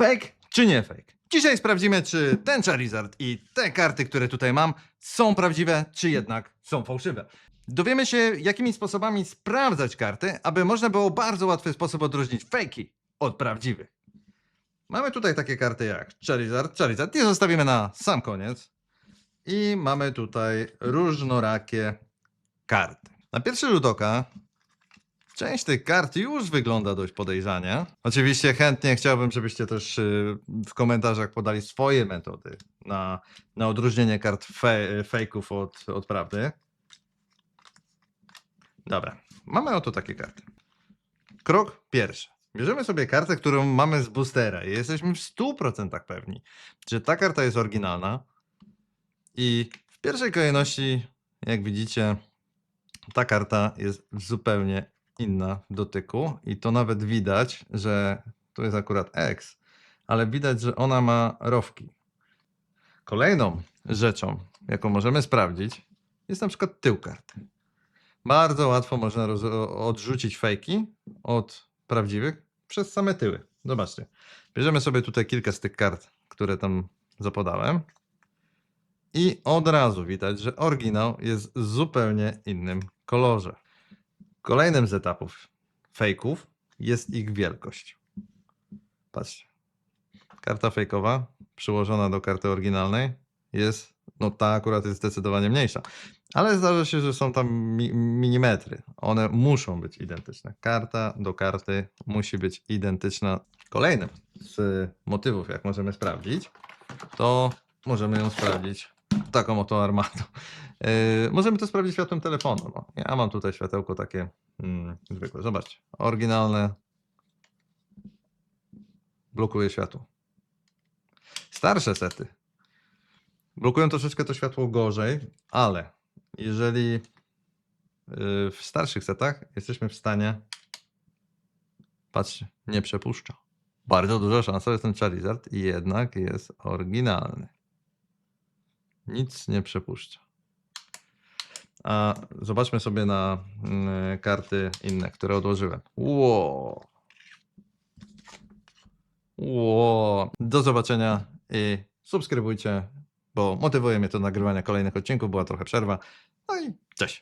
Fake czy nie fake? Dzisiaj sprawdzimy, czy ten Charizard i te karty, które tutaj mam, są prawdziwe, czy jednak są fałszywe. Dowiemy się, jakimi sposobami sprawdzać karty, aby można było bardzo łatwy sposób odróżnić fejki od prawdziwych. Mamy tutaj takie karty jak Charizard, Charizard i zostawimy na sam koniec. I mamy tutaj różnorakie karty. Na pierwszy rzut oka Część tych kart już wygląda dość podejrzanie. Oczywiście chętnie chciałbym, żebyście też y, w komentarzach podali swoje metody na, na odróżnienie kart fe, fejków od, od prawdy. Dobra, mamy oto takie karty. Krok pierwszy. Bierzemy sobie kartę, którą mamy z boostera i jesteśmy w 100% pewni, że ta karta jest oryginalna. I w pierwszej kolejności, jak widzicie, ta karta jest zupełnie inna w dotyku i to nawet widać, że tu jest akurat X, ale widać, że ona ma rowki. Kolejną rzeczą, jaką możemy sprawdzić, jest na przykład tył karty. Bardzo łatwo można odrzucić fejki od prawdziwych przez same tyły. Zobaczcie. Bierzemy sobie tutaj kilka z tych kart, które tam zapodałem. I od razu widać, że oryginał jest w zupełnie innym kolorze. Kolejnym z etapów fejków jest ich wielkość. Patrzcie. Karta fejkowa przyłożona do karty oryginalnej jest, no ta akurat jest zdecydowanie mniejsza. Ale zdarza się, że są tam mi milimetry. One muszą być identyczne. Karta do karty musi być identyczna. Kolejnym z motywów, jak możemy sprawdzić, to możemy ją sprawdzić taką oto armatą. Yy, możemy to sprawdzić światłem telefonu. No. Ja mam tutaj światełko takie mm, zwykłe. Zobaczcie. Oryginalne. Blokuje światło. Starsze sety blokują troszeczkę to światło gorzej, ale jeżeli yy, w starszych setach jesteśmy w stanie patrzcie, nie przepuszcza. Bardzo duża szansa, że ten Charizard jednak jest oryginalny. Nic nie przepuszcza. A zobaczmy sobie na mm, karty inne, które odłożyłem. Ło. Ło. Do zobaczenia i subskrybujcie, bo motywuje mnie to do nagrywania kolejnych odcinków. Była trochę przerwa. No i cześć.